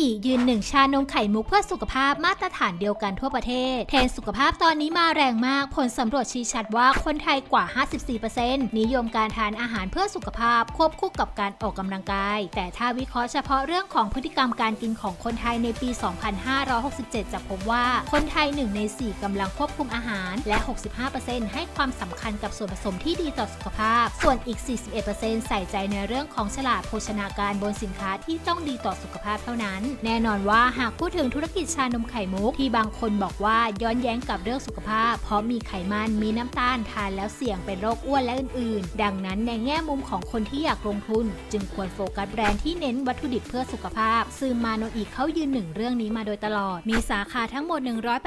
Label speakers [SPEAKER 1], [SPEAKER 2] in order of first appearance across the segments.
[SPEAKER 1] อียืนหนึ่งชานมไข่มุกเพื่อสุขภาพมาตรฐานเดียวกันทั่วประเทศ เทรนสุขภาพตอนนี้มาแรงมาก ผลสำรวจชี้ชัดว่าคนไทยกว่า 54%นิยมการทานอาหารเพื่อสุขภาพควบคู่กับการออกกำลังกาย แต่ถ้าวิเคราะห์เฉพาะเรื่องของพฤติกรรมการกินของคนไทยในปี 2567 จะพบว่าคนไทย 1 ใน 4 กำลังควบคุมอาหาร และ 65%ให้ความสำคัญกับส่วนผสมที่ดีต่อสุขภาพ ส่วนอีก 41%ใส่ใจในเรื่องของฉลากโภชนาการบนสินค้าที่ต้องดีต่อสุขภาพเท่านั้นแน่นอนว่าหากพูดถึงธุรกิจชานมไข่มุกที่บางคนบอกว่าย้อนแย้งกับเรื่องสุขภาพ เพราะมีไขมันมีน้ำตาลทานแล้วเสี่ยงเป็นโรคอ้วนและอื่นๆ ดังนั้นในแง่มุมของคนที่อยากลงทุน จึงควรโฟกัสแบรนด์ที่เน้นวัตถุดิบเพื่อสุขภาพ ซึ่งมาโนอีกเขายืนหนึ่งเรื่องนี้มาโดยตลอด มีสาขาทั้งหมด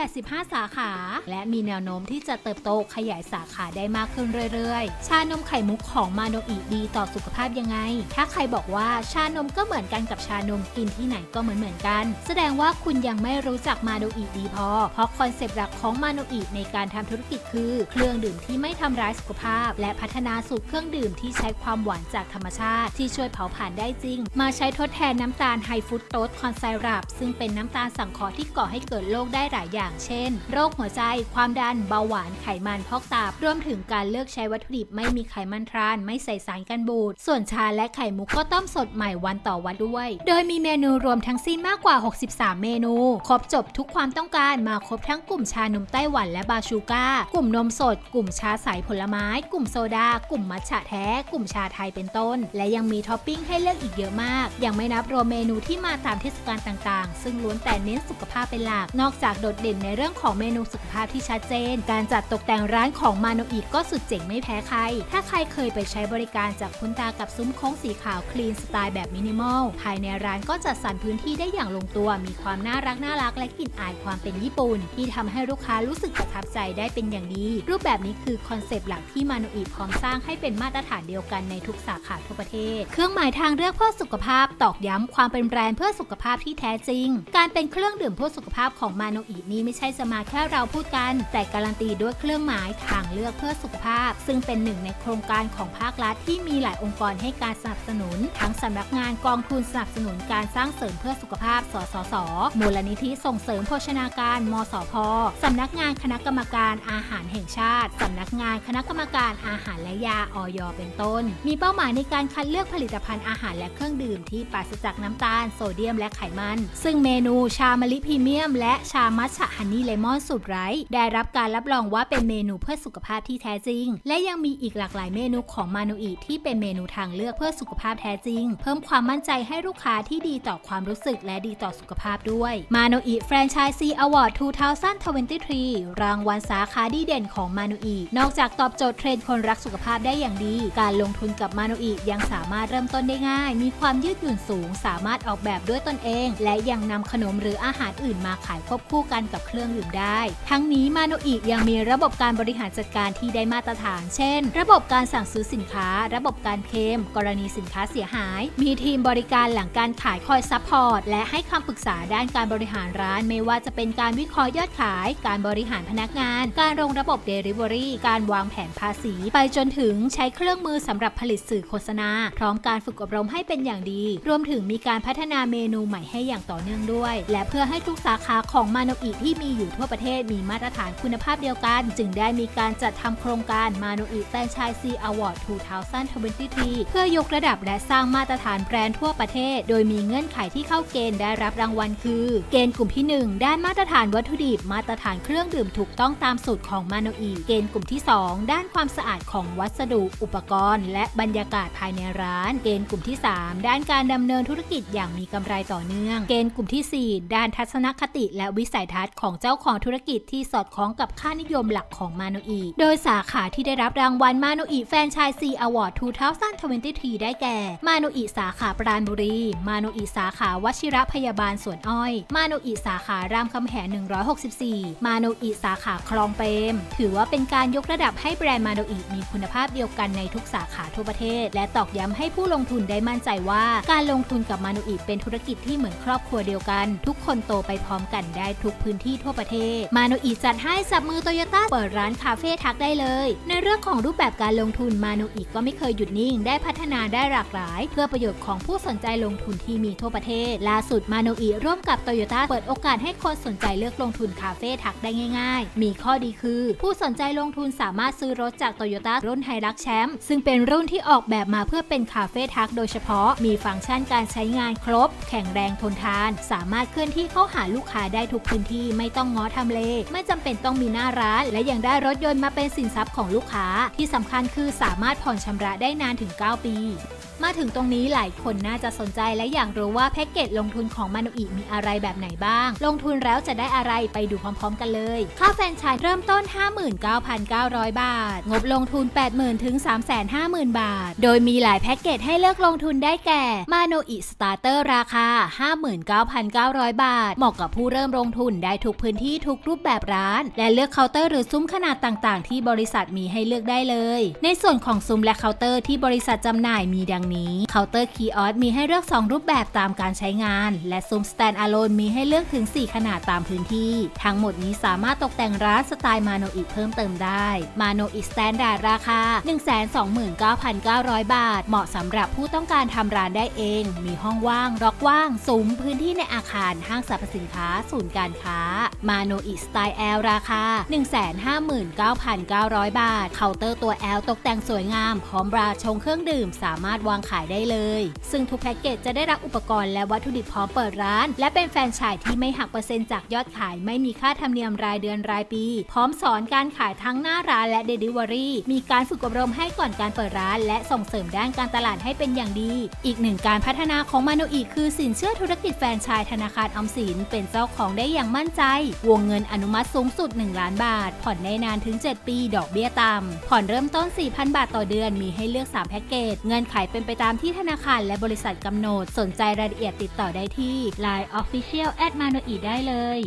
[SPEAKER 1] 185 สาขา และมีแนวโน้มที่จะเติบโตขยายสาขาได้มากขึ้นเรื่อยๆ ชานมไข่มุกของมาโนอีดีต่อสุขภาพยังไง ถ้าใครบอกว่าชานมก็เหมือนกันกับชานมกินที่ไหนก็เหมือนเหมือนๆกัน แสดงว่าคุณยังไม่รู้จักมาโนอีดีพอ เพราะคอนเซปต์หลักของมาโนอีในการทำธุรกิจคือ เครื่องดื่มที่ไม่ทำร้ายสุขภาพ และพัฒนาสูตรเครื่องดื่มที่ใช้ความหวานจากธรรมชาติ ที่ช่วยเผาผลาญได้จริง มาใช้ทดแทนน้ำตาลไฮฟุตโตสคอนไซรัปซึ่งเป็นน้ำตาลสังเคราะห์ที่ก่อให้เกิดโรคได้หลายอย่าง เช่น โรคหัวใจ ความดัน เบาหวาน ไขมัน พอกตับรวมถึงการเลือกใช้วัตถุดิบไม่มีไขมันทราน ไม่ใส่สารกันบูด ส่วนชาและไข่มุกก็ต้มสดใหม่วันต่อวันด้วย โดยมีเมนูรวมทั้งสิ้นมากกว่า 63 เมนู ครบจบทุกความต้องการมาครบทั้งกลุ่มชานมไต้หวันและบาชูก้า กลุ่มนมสด กลุ่มชาใสผลไม้ กลุ่มโซดา กลุ่มมัทฉะแท้ กลุ่มชาไทยเป็นต้น และยังมีท็อปปิ้งให้เลือกอีกเยอะมาก ยังไม่นับรวมเมนูที่มาตามเทศกาลต่างๆ ซึ่งล้วนแต่เน้นสุขภาพเป็นหลัก นอกจากโดดเด่นในเรื่องของเมนูสุขภาพที่ชัดเจน การจัดตกแต่งร้านของมาโนอีกก็สุดเจ๋งไม่แพ้ใคร ถ้าใครเคยไปใช้บริการจากคุณตากับซุ้มโค้งสีขาวคลีนสไตล์แบบมินิมอลภายในร้านก็จัดสรรพื้นที่ที่ได้อย่างลงตัว มีความน่ารักน่ารักและกลิ่นอายความเป็นญี่ปุ่น ที่ทำให้ลูกค้ารู้สึกประทับใจได้เป็นอย่างดี รูปแบบนี้คือคอนเซปต์หลักที่มาโนอีพร้อมสร้างให้เป็นมาตรฐานเดียวกันในทุกสาขาทั่วประเทศ เครื่องหมายทางเลือกเพื่อสุขภาพตอกย้ำความเป็นแบรนด์เพื่อสุขภาพที่แท้จริง การเป็นเครื่องดื่มเพื่อสุขภาพของมาโนอีนี้ไม่ใช่จะมาแค่เราพูดกัน แต่การันตีด้วยเครื่องหมายทางเลือกเพื่อสุขภาพ ซึ่งเป็นหนึ่งในโครงการของภาครัฐที่มีหลายองค์กรให้การสนับสนุน ทั้งสำนักงานกองทุนสนับสนุนการสร้างเสริมเพื่อสุขภาพ สสส มูลนิธิส่งเสริมโภชนาการ มสพสำนักงานคณะกรรมการอาหารแห่งชาติ สำนักงานคณะกรรมการอาหารและยาออยเป็นต้น มีเป้าหมายในการคัดเลือกผลิตภัณฑ์อาหารและเครื่องดื่มที่ปราศจากน้ำตาล โซเดียมและไขมัน ซึ่งเมนูชามะลิพรีเมียม และชามัทฉะฮันนี่เลมอนสูตรไร้ได้รับการรับรองว่าเป็นเมนูเพื่อสุขภาพที่แท้จริง และยังมีอีกหลากหลายเมนูของมาโนอีที่เป็นเมนูทางเลือกเพื่อสุขภาพแท้จริง เพิ่มความมั่นใจให้ลูกค้าที่ดีต่อความรู้สึกและดีต่อสุขภาพด้วยมาโนอีแฟรนไชส์ซีอวอร์ด2023 รางวัลสาขาดีเด่นของมาโนอีนอกจากตอบโจทย์เทรนด์คนรักสุขภาพได้อย่างดี การลงทุนกับมาโนอียังสามารถเริ่มต้นได้ง่าย มีความยืดหยุ่นสูง สามารถออกแบบด้วยตนเอง และยังนำขนมหรืออาหารอื่นมาขายควบคู่กันกับเครื่องดื่มได้ ทั้งนี้มาโนอียังมีระบบการบริหารจัดการที่ได้มาตรฐาน เช่น ระบบการสั่งซื้อสินค้า ระบบการเคลมกรณีสินค้าเสียหาย มีทีมบริการหลังการขายคอยซัพพอร์ตและให้คำปรึกษาด้านการบริหารร้าน ไม่ว่าจะเป็นการวิเคราะห์ยอดขาย การบริหารพนักงาน การลงระบบ Delivery การวางแผนภาษี ไปจนถึงใช้เครื่องมือสำหรับผลิตสื่อโฆษณา พร้อมการฝึกอบรมให้เป็นอย่างดี รวมถึงมีการพัฒนาเมนูใหม่ให้อย่างต่อเนื่องด้วย และเพื่อให้ทุกสาขาของมาโนอีที่มีอยู่ทั่วประเทศมีมาตรฐานคุณภาพเดียวกัน จึงได้มีการจัดทำโครงการมาโนอีแฟรนไชส์ซีอวอร์ด2023เพื่อยกระดับและสร้างมาตรฐานแบรนด์ทั่วประเทศ โดยมีเงื่อนไขที่เข้าเกณฑ์ได้รับรางวัลคือ เกณฑ์กลุ่มที่1ด้านมาตรฐานวัตถุดิบ มาตรฐานเครื่องดื่มถูกต้องตามสูตรของมาโนอีเกณฑ์กลุ่มที่ 2 ด้านความสะอาดของวัสดุ อุปกรณ์ และบรรยากาศภายในร้าน เกณฑ์กลุ่มที่ 3 ด้านการดำเนินธุรกิจอย่างมีกำไรต่อเนื่อง เกณฑ์กลุ่มที่ 4 ด้านทัศนคติและวิสัยทัศน์ของเจ้าของธุรกิจที่สอดคล้องกับค่านิยมหลักของมาโนอีโดยสาขาที่ได้รับรางวัลมาโนอีแฟรนไชส์ซีอวอร์ด2023ได้แก่ มาโนอีสาขาปราณบุรี มาโนอีสาขาวัชิระพยาบาลสวนอ้อย มาโนอีสาขารามคำแหง164 มาโนอีสาขาคลองเปรม ถือว่าเป็นการยกระดับให้แบรนด์มาโนอีมีคุณภาพเดียวกันในทุกสาขาทั่วประเทศ และตอกย้ำให้ผู้ลงทุนได้มั่นใจว่า การลงทุนกับมาโนอีเป็นธุรกิจที่เหมือนครอบครัวเดียวกัน ทุกคนโตไปพร้อมกันได้ทุกพื้นที่ทั่วประเทศ มาโนอีจัดให้สับมือโตโยต้าเปิดร้านคาเฟ่ทักได้เลย ในเรื่องของรูปแบบการลงทุนมาโนอีก็ไม่เคยหยุดนิ่ง ได้พัฒนาได้หลากหลาย เพื่อประโยชน์ของผู้สนใจลงทุนที่มีทั่วประเทศล่าสุดมาโนอีร่วมกับโตโยต้าเปิดโอกาสให้คนสนใจเลือกลงทุนคาเฟ่ทักได้ง่าย ๆ มีข้อดีคือ ผู้สนใจลงทุนสามารถซื้อรถจากโตโยต้ารุ่นไฮรักแชมป์ซึ่งเป็นรุ่นที่ออกแบบมาเพื่อเป็นคาเฟ่ทักโดยเฉพาะ มีฟังก์ชันการใช้งานครบ แข็งแรงทนทาน สามารถเคลื่อนที่เข้าหาลูกค้าได้ทุกพื้นที่ไม่ต้องง้อทำเล ไม่จำเป็นต้องมีหน้าร้าน และยังได้รถยนต์มาเป็นสินทรัพย์ของลูกค้า ที่สำคัญคือสามารถผ่อนชำระได้นานถึง 9 ปี มาถึงตรงนี้หลายคนน่าจะสนใจและอยากรู้ว่าแพ็กเกจลงทุนของมาโนอิมีอะไรแบบไหนบ้าง ลงทุนแล้วจะได้อะไรไปดูพร้อมๆ กันเลย ค่าแฟนชส์เริ่มต้น 59,900 บาท งบลงทุน 80,000ถึง350,000 บาท โดยมีหลายแพ็กเกจให้เลือกลงทุนได้แก่มาโนอิสตาร์เตอร์ราคา 59,900 บาท เหมาะกับผู้เริ่มลงทุนได้ทุกพื้นที่ทุกรูปแบบร้าน และเลือกเคาน์เตอร์หรือซุ้มขนาดต่างๆ ที่บริษัทมีให้เลือกได้เลย ในส่วนของซุ้มและเคาน์เตอร์ที่บริษัทจำหน่ายมีดังนี้เคาน์เตอร์คีออสมีให้เลือก 2 รูปแบบตามการใช้งาน และซุ้มสแตนด์อะโลนมีให้เลือกถึง 4 ขนาดตามพื้นที่ ทั้งหมดนี้สามารถตกแต่งร้านสไตล์มาโนอิเพิ่มเติมได้ มาโนอิสแตนดาร์ดราคา 129,900 บาท เหมาะสำหรับผู้ต้องการทำร้านได้เอง มีห้องว่าง ร็อกว่างซุ้มพื้นที่ในอาคารห้างสรรพสินค้า ศูนย์การค้า มาโนอิสไตล์แอลราคา 159,900 บาท เคาน์เตอร์ตัวแอลตกแต่งสวยงาม พร้อมบราชงเครื่องดื่มสามารถวางขายได้เลย ซึ่งทุกแพ็กเกจจะได้รับอุปกรณ์และวัตถุดิบพร้อมเปิดร้าน และเป็นแฟรนไชส์ที่ไม่หักเปอร์เซ็นต์จากยอดขาย ไม่มีค่าธรรมเนียมรายเดือนรายปี พร้อมสอนการขายทั้งหน้าร้านและ Delivery มีการฝึกอบรมให้ก่อนการเปิดร้าน และส่งเสริมด้านการตลาดให้เป็นอย่างดี อีกหนึ่งการพัฒนาของมาโนอีคือสินเชื่อธุรกิจแฟรนไชส์ธนาคารออมสินเป็นเจ้าของได้อย่างมั่นใจวงเงินอนุมัติสูงสุด 1 ล้านบาท ผ่อนได้นานถึง 7 ปี ดอกเบี้ยต่ำ ผ่อนเริ่มต้น 4,000 บาทต่อเดือน มีให้เลือก 3 แพ็กเกจ เงินไขเป็นไปตามที่ธนาคารและบริษัทกำหนด สนใจรายละเอียดติดต่อได้ที่ Line Official at m a n o i ได้เลย